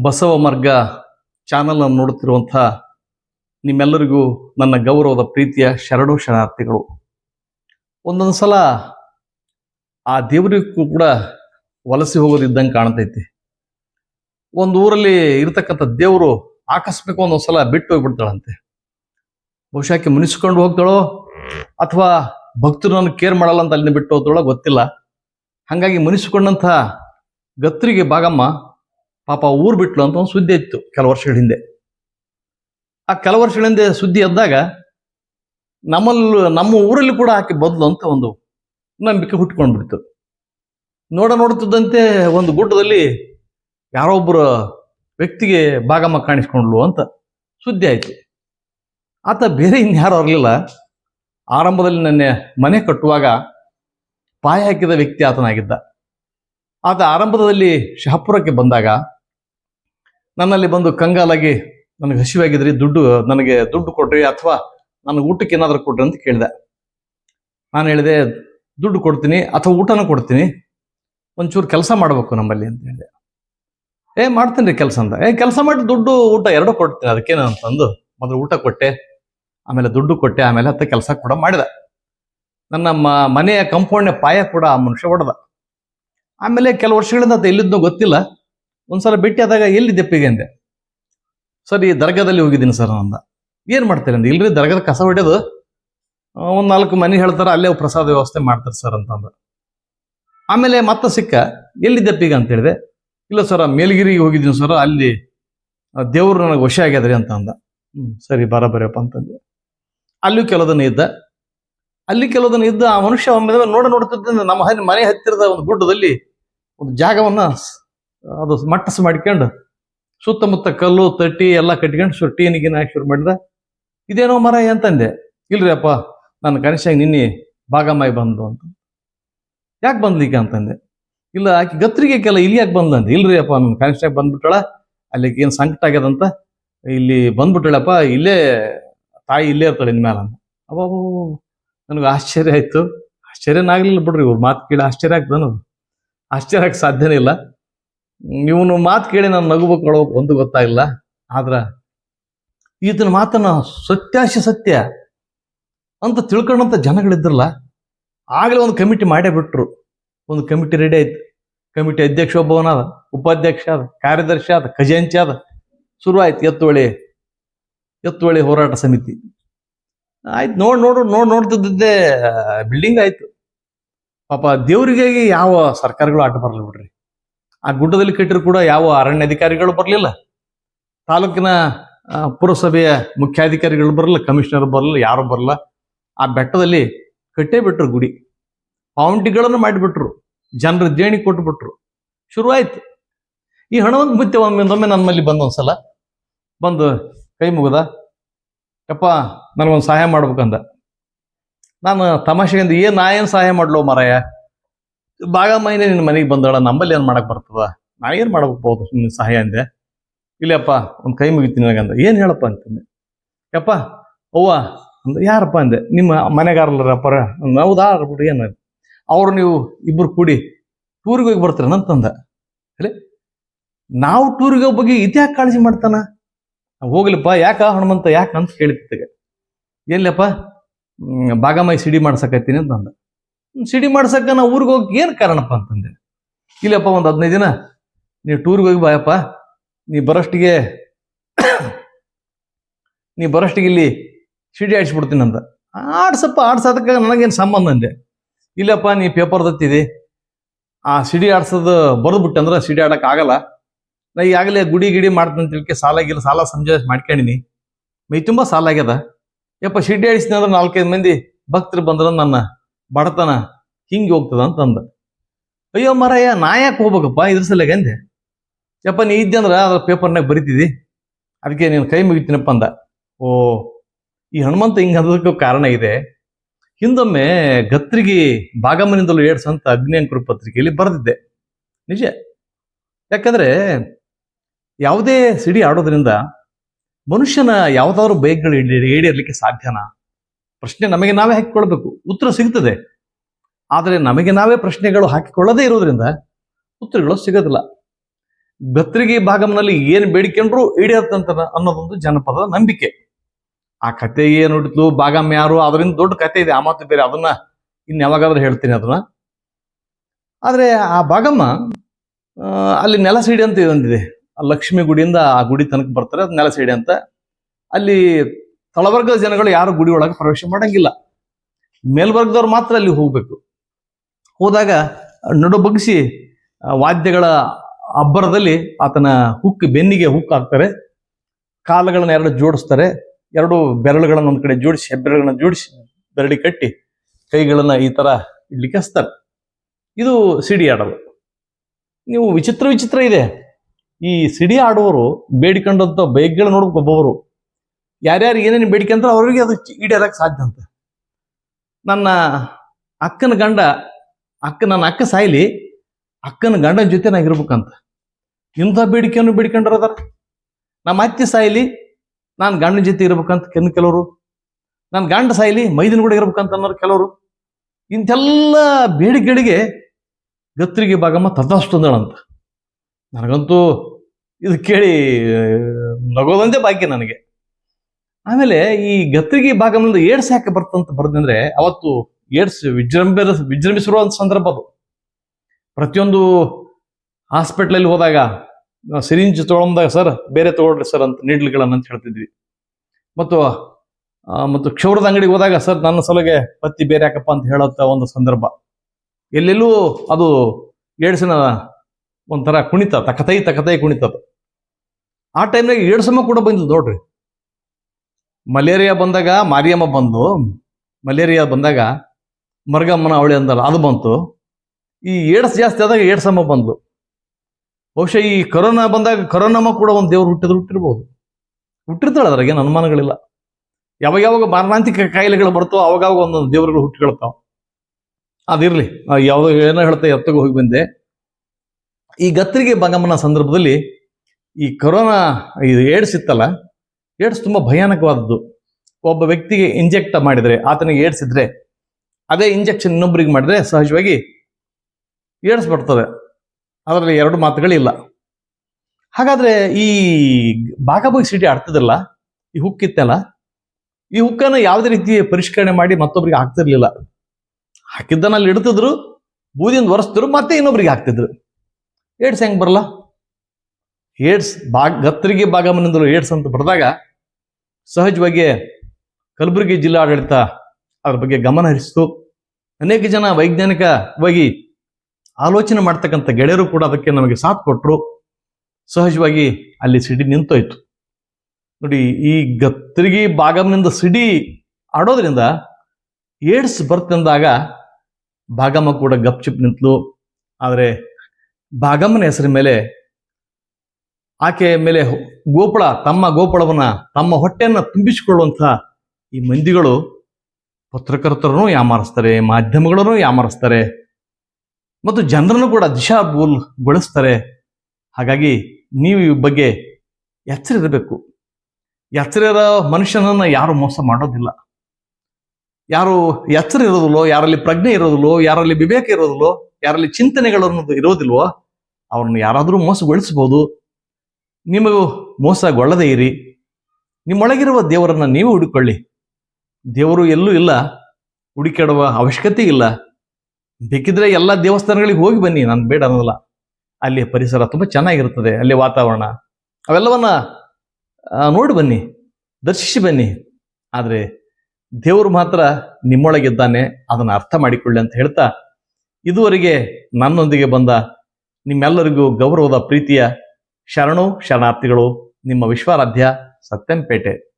ಬಸವ ಮಾರ್ಗ ಚಾನಲ್ ಅನ್ನು ನೋಡುತ್ತಿರುವಂಥ ನಿಮ್ಮೆಲ್ಲರಿಗೂ ನನ್ನ ಗೌರವದ ಪ್ರೀತಿಯ ಶರಣು ಶರಣಾರ್ಥಿಗಳು. ಒಂದೊಂದು ಸಲ ಆ ದೇವರಿಗೂ ಕೂಡ ವಲಸೆ ಹೋಗೋದಿದ್ದಂಗೆ ಕಾಣ್ತೈತಿ. ಒಂದು ಊರಲ್ಲಿ ಇರತಕ್ಕಂಥ ದೇವರು ಆಕಸ್ಮಿಕ ಒಂದೊಂದು ಸಲ ಬಿಟ್ಟು ಹೋಗ್ಬಿಡ್ತಾಳಂತೆ. ಬಹುಶಃಕ್ಕೆ ಮುನಿಸ್ಕೊಂಡು ಹೋಗ್ತಾಳೋ ಅಥವಾ ಭಕ್ತರು ನನ್ನ ಕೇರ್ ಮಾಡಲ್ಲ ಅಂತ ಅಲ್ಲಿಂದ ಬಿಟ್ಟು ಹೋಗ್ತಾಳೋ ಗೊತ್ತಿಲ್ಲ. ಹಾಗಾಗಿ ಮುನಿಸ್ಕೊಂಡಂಥ ಗತ್ರಿಗೆ ಭಾಗಮ್ಮ ಪಾಪ ಊರು ಬಿಟ್ಲು ಅಂತ ಒಂದು ಸುದ್ದಿ ಇತ್ತು ಕೆಲವು ವರ್ಷಗಳ ಹಿಂದೆ. ಆ ಕೆಲವು ವರ್ಷಗಳ ಹಿಂದೆ ಸುದ್ದಿ ಎದ್ದಾಗ ನಮ್ಮಲ್ಲೂ, ನಮ್ಮ ಊರಲ್ಲಿ ಕೂಡ ಆಕೆ ಬದಲು ಅಂತ ಒಂದು ನಂಬಿಕೆ ಹುಟ್ಕೊಂಡ್ಬಿಡ್ತು. ನೋಡ ನೋಡುತ್ತಿದ್ದಂತೆ ಒಂದು ಗುಡ್ಡದಲ್ಲಿ ಯಾರೋ ಒಬ್ಬರು ವ್ಯಕ್ತಿಗೆ ಭಾಗಮ್ಮ ಕಾಣಿಸ್ಕೊಂಡ್ಲು ಅಂತ ಸುದ್ದಿ ಆಯ್ತು. ಆತ ಬೇರೆ ಇನ್ಯಾರು ಇರಲಿಲ್ಲ ಆರಂಭದಲ್ಲಿ ನನ್ನ ಮನೆ ಕಟ್ಟುವಾಗ ಪಾಯ ಹಾಕಿದ ವ್ಯಕ್ತಿ ಆತನಾಗಿದ್ದ. ಆತ ಆರಂಭದಲ್ಲಿ ಶಹಪುರಕ್ಕೆ ಬಂದಾಗ ನನ್ನಲ್ಲಿ ಬಂದು ಕಂಗಾಲಾಗಿ ನನಗೆ ಹಸಿವಾಗಿದ್ರಿ, ದುಡ್ಡು ನನಗೆ ದುಡ್ಡು ಕೊಡ್ರಿ ಅಥವಾ ನನಗೆ ಊಟಕ್ಕೆ ಏನಾದರೂ ಕೊಡ್ರಿ ಅಂತ ಕೇಳಿದೆ. ನಾನು ಹೇಳಿದೆ, ದುಡ್ಡು ಕೊಡ್ತೀನಿ ಅಥವಾ ಊಟನೂ ಕೊಡ್ತೀನಿ, ಒಂಚೂರು ಕೆಲಸ ಮಾಡಬೇಕು ನಮ್ಮಲ್ಲಿ ಅಂತ ಹೇಳಿದೆ. ಏ, ಮಾಡ್ತೀನಿ ರೀ ಕೆಲಸ ಅಂತ. ಏ, ಕೆಲಸ ಮಾಡಿ ದುಡ್ಡು, ಊಟ ಎರಡೂ ಕೊಡ್ತೀನಿ. ಅದಕ್ಕೇನು ಅಂತಂದು ಮೊದಲು ಊಟ ಕೊಟ್ಟೆ, ಆಮೇಲೆ ದುಡ್ಡು ಕೊಟ್ಟೆ, ಆಮೇಲೆ ಹತ್ತ ಕೆಲಸ ಕೂಡ ಮಾಡಿದ. ನನ್ನ ಮನೆಯ ಕಂಪೌಂಡ್ನ ಪಾಯ ಕೂಡ ಆ ಮನುಷ್ಯ ಹೊಡೆದ ಆಮೇಲೆ ಕೆಲವು ವರ್ಷಗಳಿಂದ ಅದು ಎಲ್ಲಿದ್ನೋ ಗೊತ್ತಿಲ್ಲ. ಒಂದ್ಸಲ ಭೇಟಿ ಆದಾಗ ಎಲ್ಲಿ ದೆಪ್ಪಿಗೆ ಅಂದೆ. ಸರ್ ಈ ದರ್ಗಾದಲ್ಲಿ ಹೋಗಿದ್ದೀನಿ ಸರ್ ನಂದ ಏನು ಮಾಡ್ತೀರಿ ಅಂದ? ಇಲ್ರಿ, ದರ್ಗಾದ ಕಸ ಹೊಡೆಯೋದು. ಒಂದು ನಾಲ್ಕು ಮನೆ ಹೇಳ್ತಾರೆ, ಅಲ್ಲೇ ಪ್ರಸಾದ ವ್ಯವಸ್ಥೆ ಮಾಡ್ತಾರೆ ಸರ್ ಅಂತಂದ. ಆಮೇಲೆ ಮತ್ತೆ ಸಿಕ್ಕ, ಎಲ್ಲಿ ದೆಪ್ಪಿಗೆ ಅಂತ ಹೇಳಿದೆ. ಇಲ್ಲ ಸರ್, ಮೇಲ್ಗಿರಿಗೆ ಹೋಗಿದ್ದೀನಿ ಸರ್, ಅಲ್ಲಿ ದೇವರು ನನಗೆ ವಶ ಆಗ್ಯದ್ರಿ ಅಂತ ಅಂದ. ಹ್ಞೂ ಸರಿ ಬರಬರಿಯಪ್ಪ ಅಂತಂದೆ. ಅಲ್ಲೂ ಕೆಲದನ್ನ ಇದ್ದ. ಅಲ್ಲಿ ಕೆಲದನ್ನ ಇದ್ದ, ಆ ಮನುಷ್ಯ ಒಮ್ಮೆ ನೋಡ ನೋಡ್ತಿದ್ದ ನಮ್ಮ ಮನೆ ಹತ್ತಿರದ ಒಂದು ಗುಡ್ಡದಲ್ಲಿ ಒಂದು ಜಾಗವನ್ನ ಅದು ಮಟ್ಟಸ್ ಮಾಡ್ಕೊಂಡು ಸುತ್ತಮುತ್ತ ಕಲ್ಲು, ತಟ್ಟಿ ಎಲ್ಲ ಕಟ್ಕೊಂಡು ಶುರು ಟೀನಿಗಿನ ಹಾಕಿ ಶುರು ಮಾಡಿದ. ಇದೇನೋ ಮರ ಅಂತಂದೆ. ಇಲ್ರಿ ಅಪ್ಪ, ನನ್ನ ಕನಿಷ್ಠ ನಿನ್ನೆ ಭಾಗಮಾಯಿ ಬಂದು ಅಂತ. ಯಾಕೆ ಬಂದ್ಲಿಕ್ಕೆ ಅಂತಂದೆ. ಇಲ್ಲ, ಆಕೆ ಗತ್ರಿಗೆ ಕೆಲ ಇಲ್ಲಿ ಯಾಕೆ ಬಂದಂತೆ ಇಲ್ರಿ ಅಪ್ಪ, ನನ್ನ ಕನಿಷ್ಠ ಬಂದ್ಬಿಟ್ಟಳ. ಅಲ್ಲಿಗೆ ಏನು ಸಂಕಟ ಆಗ್ಯದಂತ ಇಲ್ಲಿ ಬಂದ್ಬಿಟ್ಟಳಪ್ಪ. ಇಲ್ಲೇ, ತಾಯಿ ಇಲ್ಲೇ ಇರ್ತಾಳೆ ಇನ್ಮೇಲೆ ಅಂತ. ಅಬ್ಬಾ ನನಗೆ ಆಶ್ಚರ್ಯ ಆಯ್ತು. ಆಶ್ಚರ್ಯನಾಗ್ಲಿಲ್ಲ ಬಿಡ್ರಿ, ಇವ್ರ ಮಾತು ಕೇಳಿ ಆಶ್ಚರ್ಯ ಆಗ್ತದೆ ಅನ್ನೋದು. ಆಶ್ಚರ್ಯ ಆಗಕ್ಕೆ ಸಾಧ್ಯನೇ ಇಲ್ಲ. ಇವನು ಮಾತು ಕೇಳಿ ನಾನು ನಗುಬೇಕು ಒಂದು ಗೊತ್ತಾಗಿಲ್ಲ. ಆದ್ರ ಈತನ ಮಾತನ್ನ ಸತ್ಯಾಶ ಸತ್ಯ ಅಂತ ತಿಳ್ಕೊಂಡಂಥ ಜನಗಳಿದ್ರಲ್ಲ, ಆಗಲೇ ಒಂದು ಕಮಿಟಿ ಮಾಡೇ ಬಿಟ್ರು. ಒಂದು ಕಮಿಟಿ ರೆಡಿ ಆಯ್ತು. ಕಮಿಟಿ ಅಧ್ಯಕ್ಷ ಒಬ್ಬವನಾದ ಉಪಾಧ್ಯಕ್ಷ ಅದ ಕಾರ್ಯದರ್ಶಿ ಆದ, ಖಜಾಂಚಿ ಆದ. ಶುರು ಆಯ್ತು ಎತ್ತುವಳಿ ಎತ್ತುವಳಿ ಹೋರಾಟ ಸಮಿತಿ. ಆಯ್ತು ನೋಡಿ ನೋಡು, ನೋಡಿ ನೋಡ್ತಿದ್ದೆ ಬಿಲ್ಡಿಂಗ್ ಆಯ್ತು. ಪಾಪ ದೇವರಿಗೆ ಯಾವ ಸರ್ಕಾರಗಳು ಆಟ ಬರಲಿ ಬಿಡ್ರಿ. ಆ ಗುಡ್ಡದಲ್ಲಿ ಕಟ್ಟಿರು ಕೂಡ ಯಾವ ಅರಣ್ಯ ಅಧಿಕಾರಿಗಳು ಬರಲಿಲ್ಲ. ತಾಲೂಕಿನ ಪುರಸಭೆಯ ಮುಖ್ಯಾಧಿಕಾರಿಗಳು ಬರಲ್ಲ ಕಮಿಷನರ್ ಬರಲ್ಲ ಯಾರು ಬರಲ್ಲ ಆ ಬೆಟ್ಟದಲ್ಲಿ ಕಟ್ಟೇ ಬಿಟ್ರು ಗುಡಿ. ಪೌಂಟಿಗಳನ್ನು ಮಾಡಿಬಿಟ್ರು. ಜನರ ದೇಣಿ ಕೊಟ್ಬಿಟ್ರು. ಶುರುವಾಯಿತು. ಈ ಹಣವಂತ ಮುತ್ತೆ ಒಮ್ಮೆ ಒಮ್ಮೆ ನನ್ನ ಮಲ್ಲಿ ಬಂದ ಒಂದ್ಸಲ ಬಂದು ಕೈ ಮುಗದ, ಯಪ್ಪ, ನನಗೊಂದು ಸಹಾಯ ಮಾಡ್ಬೇಕಂದ. ನಾನು ತಮಾಷೆಗಿಂದ ಏನ್ ನಾ ಏನು ಸಹಾಯ ಮಾಡ್ಲೋ ಮಾರಾಯ? ಬಾಗಮ್ಮನೇ ನಿನ್ನ ಮನೆಗೆ ಬಂದಾಳ ನಮ್ಮಲ್ಲಿ ಏನು ಮಾಡಕ್ ಬರ್ತದ? ನಾ ಏನು ಮಾಡಬಹುದು ನಿನ್ನ ಸಹಾಯ ಅಂದೆ? ಇಲ್ಲಪ್ಪ, ಒಂದು ಕೈ ಮುಗಿತೀನಿ ನನಗಂದ ಏನು ಹೇಳಪ್ಪ ಅಂತಂದೆ? ಯಪ್ಪ, ಅವ್ವ, ಅಂದ, ಯಾರಪ್ಪ ಅಂದೆ? ನಿಮ್ಮ ಮನೆಗಾರಲ್ಲರಪ್ಪರ ಹೌದಾ ಬಿಡು ಏನು ಅವ್ರು ನೀವು ಇಬ್ಬರು ಕೂಡಿ ಟೂರಿಗೆ ಹೋಗಿ ಬರ್ತೀರನಂತಂದ ಹೇಳಿ, ನಾವು ಟೂರಿಗೆ ಹೋಗಿ ಇದ್ಯಾಕೆ ಕಾಳಜಿ ಮಾಡ್ತಾನ? ಹೋಗ್ಲಿಪ್ಪ, ಯಾಕ ಹನುಮಂತ, ಯಾಕೆ ಅಂತ ಕೇಳಿದ್ದಾಗ ಎಲ್ಲಪ್ಪ ಹ್ಮ್, ಬಾಗಮಾಯಿ ಸಿಡಿ ಮಾಡ್ಸಕತ್ತೀನಿ ಅಂತ ಅಂದ. ಸಿಡಿ ಮಾಡ್ಸಕ್ಕ ನಾ ಊರಿಗೆ ಹೋಗಿ ಏನು ಕಾರಣಪ್ಪ ಅಂತಂದೆ. ಇಲ್ಲಪ್ಪ ಒಂದು ಹದಿನೈದು ದಿನ ನೀವು ಟೂರ್ಗೆ ಹೋಗಿ ಬಾಯಪ್ಪ. ನೀ ಬರೋಷ್ಟಿಗೆ ನೀ ಬರೋಷ್ಟಿಗೆ ಇಲ್ಲಿ ಸಿಡಿ ಆಡಿಸ್ಬಿಡ್ತೀನಿ ಅಂತ ಆಡ್ಸಪ್ಪ ಆಡ್ಸೋದಕ್ಕೆ ನನಗೇನು ಸಂಬಂಧ ಅಂದೆ. ಇಲ್ಲಪ್ಪ ನೀ ಪೇಪರ್ ದತ್ತಿದೆ. ಆ ಸಿಡಿ ಆಡ್ಸೋದು ಬರೆದ್ಬಿಟ್ಟೆ ಅಂದ್ರೆ ಸಿಡಿ ಆಡಕ್ ಆಗಲ್ಲ. ನಾ ಈಗಾಗಲೇ ಗುಡಿ ಗಿಡಿ ಮಾಡ್ತೀನಿ ತಿಳ್ಕೆ ಸಾಲ ಗಿಲ್ಲ ಸಾಲ ಸಂಜೆ ಮಾಡ್ಕೊಂಡಿನಿ ಮೈ ತುಂಬ ಸಾಲ ಆಗ್ಯದ ಯಪ್ಪ ಸಿಡಿ ಆಡಿಸ್ತೀನಿ ಅಂದ್ರೆ ನಾಲ್ಕೈದು ಮಂದಿ ಭಕ್ತರು ಬಂದ್ರ ನನ್ನ ಬಡತನ ಹಿಂಗೆ ಹೋಗ್ತದ ಅಂತಂದ. ಅಯ್ಯೋ ಮರಯ್ಯ ನಾ ಯಾಕೆ ಹೋಗ್ಬೇಕಪ್ಪ ಇದ್ರ ಸಲಗೆ ಅಂದೆ. ಯಪ್ಪ, ನೀ ಇದ್ದೆ ಅಂದ್ರೆ ಅದ್ರ ಪೇಪರ್ನಾಗ ಬರಿತಿದ್ದಿ ಅದಕ್ಕೆ ನೀನು ಕೈ ಮುಗಿತೀನಪ್ಪ ಅಂದ. ಓ, ಈ ಹನುಮಂತ ಹಿಂಗೆ ಅದಕ್ಕೂ ಕಾರಣ ಇದೆ. ಹಿಂದೊಮ್ಮೆ ಗತ್ರಿಗೆ ಭಾಗಮನಿಂದಲೂ ಏಡ್ಸ್ ಅಂತ ಅಗ್ನಿಯಂಕುರ ಪತ್ರಿಕೆಯಲ್ಲಿ ಬರೆದಿದ್ದೆ. ನಿಜ. ಯಾಕಂದ್ರೆ ಯಾವುದೇ ಸಿಡಿ ಆಡೋದ್ರಿಂದ ಮನುಷ್ಯನ ಯಾವ್ದಾದ್ರು ಬೈಕ್ಗಳು ಈಡೇರ್ಲಿಕ್ಕೆ ಸಾಧ್ಯನಾ? ಪ್ರಶ್ನೆ ನಮಗೆ ನಾವೇ ಹಾಕಿಕೊಳ್ಬೇಕು. ಉತ್ತರ ಸಿಗ್ತದೆ. ಆದರೆ ನಮಗೆ ನಾವೇ ಪ್ರಶ್ನೆಗಳು ಹಾಕಿಕೊಳ್ಳದೇ ಇರೋದ್ರಿಂದ ಉತ್ತರಗಳು ಸಿಗೋದಿಲ್ಲ. ಗತ್ರಿಗೆ ಭಾಗಂನಲ್ಲಿ ಏನು ಬೇಡಿಕೊಂಡ್ರು ಈಡೇರ್ತಂತ ಅನ್ನೋದೊಂದು ಜನಪದ ನಂಬಿಕೆ. ಆ ಕತೆ ಏನು ಹಿಡಿತು ಭಾಗಮ್ ಯಾರು, ಅದರಿಂದ ದೊಡ್ಡ ಕತೆ ಇದೆ. ಆ ಮಾತು ಬೇರೆ, ಅದನ್ನ ಇನ್ನು ಯಾವಾಗಾದ್ರೂ ಹೇಳ್ತೀನಿ ಅದನ್ನ. ಆದರೆ ಆ ಭಾಗಮ್ಮ ಅಲ್ಲಿ ನೆಲಸಿಡಿ ಅಂತ ಒಂದಿದೆ ಆ ಲಕ್ಷ್ಮಿ ಗುಡಿಯಿಂದ ಆ ಗುಡಿ ತನಕ ಬರ್ತಾರೆ, ಅದು ನೆಲಸಿಡಿ ಅಂತ. ಅಲ್ಲಿ ತಳವರ್ಗದ ಜನಗಳು ಯಾರು ಗುಡಿ ಒಳಗೆ ಪ್ರವೇಶ ಮಾಡಂಗಿಲ್ಲ. ಮೇಲ್ವರ್ಗದವ್ರು ಮಾತ್ರ ಅಲ್ಲಿ ಹೋಗ್ಬೇಕು. ಹೋದಾಗ ನಡು ಬಗ್ಗಿಸಿ ವಾದ್ಯಗಳ ಅಬ್ಬರದಲ್ಲಿ ಆತನ ಹುಕ್, ಬೆನ್ನಿಗೆ ಹುಕ್ ಹಾಕ್ತಾರೆ. ಕಾಲುಗಳನ್ನ ಎರಡು ಜೋಡಿಸ್ತಾರೆ. ಎರಡು ಬೆರಳುಗಳನ್ನ ಒಂದು ಕಡೆ ಜೋಡಿಸಿ, ಹೆಬ್ಬೆರಳುಗಳನ್ನ ಜೋಡಿಸಿ ಬೆರಡಿ ಕಟ್ಟಿ ಕೈಗಳನ್ನ ಈ ತರ ಇಡ್ಲಿಕ್ಕೆ ಹಚ್ತಾರೆ. ಇದು ಸಿಡಿ ಆಡೋದು ನೀವು ವಿಚಿತ್ರ ವಿಚಿತ್ರ ಇದೆ. ಈ ಸಿಡಿ ಆಡುವವರು ಬೇಡಿಕೊಂಡಂತ ಬೈಕ್ಗಳು ನೋಡ್ಬೇಕು ಒಬ್ಬೊಬ್ಬರು ಯಾರ್ಯಾರು ಏನೇನು ಬೇಡಿಕೊಂಡ್ರೆ ಅವರಿಗೆ ಅದು ಈಡೇರಕ್ಕೆ ಸಾಧ್ಯ ಅಂತ. ನನ್ನ ಅಕ್ಕನ ಗಂಡ, ಅಕ್ಕ ನನ್ನ ಅಕ್ಕ ಸಾಯ್ಲಿ, ಅಕ್ಕನ ಗಂಡನ ಜೊತೆ ನಾ ಇರ್ಬೇಕಂತ ಇಂಥ ಬೇಡಿಕೆಯನ್ನು ಬೇಡಿಕೊಂಡಿರೋದಾರ ನಮ್ಮ ಅತ್ತೆ ಸಾಯ್ಲಿ, ನಾನು ಗಂಡನ ಜೊತೆ ಇರ್ಬೇಕಂತ ಕೆನ್ ಕೆಲವರು. ನನ್ನ ಗಂಡ ಸಾಯ್ಲಿ ಮೈದಿನ ಕೂಡ ಇರ್ಬೇಕಂತ ಅನ್ನೋರು ಕೆಲವರು. ಇಂಥೆಲ್ಲ ಬೇಡಿಕೆಗಳಿಗೆ ಗತ್ರಿಗೆ ಭಾಗಮ್ಮ ತದಾಸ್ತಂದಳಂತ ನನಗಂತೂ ಇದು ಕೇಳಿ, ನಗೋದೊಂದೇ ಬಾಕಿ ನನಗೆ. ಆಮೇಲೆ ಈ ಗತ್ರಿಗೆ ಮುಂದೆ ಏಡ್ಸ್ ಯಾಕೆ ಬರ್ತಂತ ಬರ್ದಂದ್ರೆ ಅವತ್ತು ಏಡ್ಸ್ ವಿಜೃಂಭ ವಿಜೃಂಭಿಸಿರುವಂತ ಸಂದರ್ಭ ಅದು. ಪ್ರತಿಯೊಂದು ಹಾಸ್ಪಿಟ್ಲಲ್ಲಿ ಹೋದಾಗ, ಸಿರಿಂಜ್ ತಗೊಂಡಾಗ ಸರ್, ಬೇರೆ ತಗೊಳ್ರಿ ಸರ್ ಅಂತ ನೀಡ್ಲಿಗಳನ್ನ ಅಂತ ಹೇಳ್ತಿದ್ವಿ. ಮತ್ತು ಮತ್ತು ಕ್ಷೌರದ ಅಂಗಡಿಗೆ ಹೋದಾಗ, ಸರ್, ನನ್ನ ಸಲಗೆ ಪತ್ತಿ ಬೇರೆ ಯಾಕಪ್ಪ ಅಂತ ಹೇಳೋಂಥ ಒಂದು ಸಂದರ್ಭ. ಎಲ್ಲೆಲ್ಲೂ ಅದು ಏಡ್ಸಿನ ಒಂಥರ ಕುಣಿತ, ತಕತೈ ತಕತೈ ಕುಣಿತದ. ಆ ಟೈಮ್ನಾಗ ಏಡ್ಸಮ್ಮ ಕೂಡ ಬಂದಿದ್ದು ನೋಡ್ರಿ. ಮಲೇರಿಯಾ ಬಂದಾಗ ಮಾರಿಯಮ್ಮ ಬಂದು, ಮಲೇರಿಯಾ ಬಂದಾಗ ಮರ್ಗಮ್ಮನ ಅವಳಿ ಅಂದಲ್ಲ, ಅದು ಬಂತು. ಈ ಏಡ್ಸ್ ಜಾಸ್ತಿ ಆದಾಗ ಏಡ್ಸಮ್ಮ ಬಂದ್ಲು. ಬಹುಶಃ ಈ ಕರೋನಾ ಬಂದಾಗ ಕರೋನಮ್ಮ ಕೂಡ ಒಂದು ದೇವ್ರು ಹುಟ್ಟಿದ್ರು ಹುಟ್ಟಿರ್ಬೋದು. ಹುಟ್ಟಿರ್ತಾಳೆ ಅದ್ರಾಗ, ಏನು ಅನುಮಾನಗಳಿಲ್ಲ. ಯಾವಾಗ ಯಾವಾಗ ಮಾರಣಾಂತಿಕ ಕಾಯಿಲೆಗಳು ಬರ್ತೋ ಅವಾಗ ಅವಾಗ ಒಂದೊಂದು ದೇವರುಗಳು ಹುಟ್ಟಿಕೊಳ್ತಾವ. ಅದಿರ್ಲಿ, ಆ ಯಾವ್ದೋ ಏನೋ ಹೇಳ್ತಾ ಎತ್ತಗ ಹೋಗಿ ಬಂದೆ. ಈ ಗತ್ರಿಗೆ ಬಂಗಮ್ಮನ ಸಂದರ್ಭದಲ್ಲಿ ಈ ಕೊರೋನಾ ಇದು ಏಡ್ಸ್ ಇತ್ತಲ್ಲ ಏಡ್ಸ್ ತುಂಬ ಭಯಾನಕವಾದದ್ದು. ಒಬ್ಬ ವ್ಯಕ್ತಿಗೆ ಇಂಜೆಕ್ಟ್ ಮಾಡಿದರೆ, ಆತನಿಗೆ ಏಡ್ಸಿದ್ರೆ, ಅದೇ ಇಂಜೆಕ್ಷನ್ ಇನ್ನೊಬ್ಬರಿಗೆ ಮಾಡಿದ್ರೆ ಸಹಜವಾಗಿ ಏಡ್ಸ್ ಬರ್ತದೆ. ಅದರಲ್ಲಿ ಎರಡು ಮಾತುಗಳಿಲ್ಲ. ಹಾಗಾದ್ರೆ ಈ ಬಾಗಾಬಾಗಿ ಸಿಟಿ ಆಡ್ತದಲ್ಲ ಈ ಹುಕ್ಕಿತ್ತಲ್ಲ, ಈ ಹುಕ್ಕನ್ನು ಯಾವುದೇ ರೀತಿ ಪರಿಷ್ಕರಣೆ ಮಾಡಿ ಮತ್ತೊಬ್ಬರಿಗೆ ಹಾಕ್ತಿರ್ಲಿಲ್ಲ. ಹಾಕಿದ್ದನ್ನ ಅಲ್ಲಿ ಇಡ್ತಿದ್ರು, ಬೂದಿಯಿಂದ ಒರೆಸ್ತಿದ್ರು, ಮತ್ತೆ ಇನ್ನೊಬ್ರಿಗೆ ಹಾಕ್ತಿದ್ರು. ಏಡ್ಸ್ ಹೆಂಗೆ ಬರಲ್ಲ? ಏಡ್ಸ್ ಭಾಗ ಗತ್ತರಿಗೆ ಭಾಗಮನಿಂದಲೂ ಏಡ್ಸ್ ಅಂತ ಬರೆದಾಗ ಸಹಜವಾಗಿ ಕಲಬುರಗಿ ಜಿಲ್ಲಾಡಳಿತ ಅದ್ರ ಬಗ್ಗೆ ಗಮನ ಹರಿಸಿತು. ಅನೇಕ ಜನ ವೈಜ್ಞಾನಿಕವಾಗಿ ಆಲೋಚನೆ ಮಾಡ್ತಕ್ಕಂಥ ಗೆಳೆಯರು ಕೂಡ ಅದಕ್ಕೆ ನಮಗೆ ಸಾಥ್ ಕೊಟ್ಟರು ಸಹಜವಾಗಿ ಅಲ್ಲಿ ಸಿಡಿ ನಿಂತೋಯ್ತು. ನೋಡಿ, ಈ ಗತ್ತರಿಗೆ ಭಾಗಮನಿಂದ ಸಿಡಿ ಆಡೋದ್ರಿಂದ ಏಡ್ಸ್ ಬರ್ತಂದಾಗ ಭಾಗಮ್ಮ ಕೂಡ ಗಪ್ಚಿಪ್ ನಿಂತಲು. ಆದರೆ ಭಾಗಮ್ಮನ ಹೆಸರಿನ ಮೇಲೆ ಆಕೆಯ ಮೇಲೆ ಗೋಪುಳ, ತಮ್ಮ ಗೋಪುಳವನ್ನ, ತಮ್ಮ ಹೊಟ್ಟೆಯನ್ನ ತುಂಬಿಸಿಕೊಳ್ಳುವಂಥ ಈ ಮಂದಿಗಳು ಪತ್ರಕರ್ತರನ್ನು ಯಾಮಾರಿಸ್ತಾರೆ, ಮಾಧ್ಯಮಗಳನ್ನು ಯಾಮಾರಿಸ್ತಾರೆ ಮತ್ತು ಜನರನ್ನು ಕೂಡ ದಿಶಾಭೂಲ್ಗೊಳಿಸ್ತಾರೆ ಹಾಗಾಗಿ ನೀವು ಈ ಬಗ್ಗೆ ಎಚ್ಚರ ಇರಬೇಕು. ಎಚ್ಚರ ಇರೋ ಮನುಷ್ಯನನ್ನ ಯಾರು ಮೋಸ ಮಾಡೋದಿಲ್ಲ. ಯಾರು ಎಚ್ಚರ ಇರೋದಿಲ್ಲೋ, ಯಾರಲ್ಲಿ ಪ್ರಜ್ಞೆ ಇರೋದಿಲ್ಲೋ, ಯಾರಲ್ಲಿ ವಿವೇಕ ಇರೋದಿಲ್ಲೋ, ಯಾರಲ್ಲಿ ಚಿಂತನೆಗಳು ಅನ್ನೋದು ಇರೋದಿಲ್ವೋ, ಅವ್ರನ್ನ ಯಾರಾದರೂ ಮೋಸಗೊಳಿಸ್ಬೋದು. ನಿಮಗೂ ಮೋಸಗೊಳ್ಳದೇ ಇರಿ. ನಿಮ್ಮೊಳಗಿರುವ ದೇವರನ್ನ ನೀವು ಹುಡುಕೊಳ್ಳಿ. ದೇವರು ಎಲ್ಲೂ ಇಲ್ಲ ಹುಡುಕಾಡುವ ಅವಶ್ಯಕತೆ ಇಲ್ಲ. ಬೇಕಿದ್ರೆ ಎಲ್ಲ ದೇವಸ್ಥಾನಗಳಿಗೆ ಹೋಗಿ ಬನ್ನಿ, ನಾನು ಬೇಡ ಅನ್ನೋಲ್ಲ ಅಲ್ಲಿ ಪರಿಸರ ತುಂಬ ಚೆನ್ನಾಗಿರ್ತದೆ ಅಲ್ಲಿ ವಾತಾವರಣ. ಅವೆಲ್ಲವನ್ನ ನೋಡಿ ಬನ್ನಿ, ದರ್ಶಿಸಿ ಬನ್ನಿ. ಆದರೆ ದೇವರು ಮಾತ್ರ ನಿಮ್ಮೊಳಗಿದ್ದಾನೆ, ಅದನ್ನು ಅರ್ಥ ಮಾಡಿಕೊಳ್ಳಿ ಅಂತ ಹೇಳ್ತಾ, ಇದುವರೆಗೆ ನನ್ನೊಂದಿಗೆ ಬಂದ ನಿಮ್ಮೆಲ್ಲರಿಗೂ ಗೌರವದ ಪ್ರೀತಿಯ ಶರಣು ಶರಣಾರ್ಥಿಗಳು ನಿಮ್ಮ ವಿಶ್ವಾರಾಧ್ಯ ಸತ್ಯಂಪೇಟೆ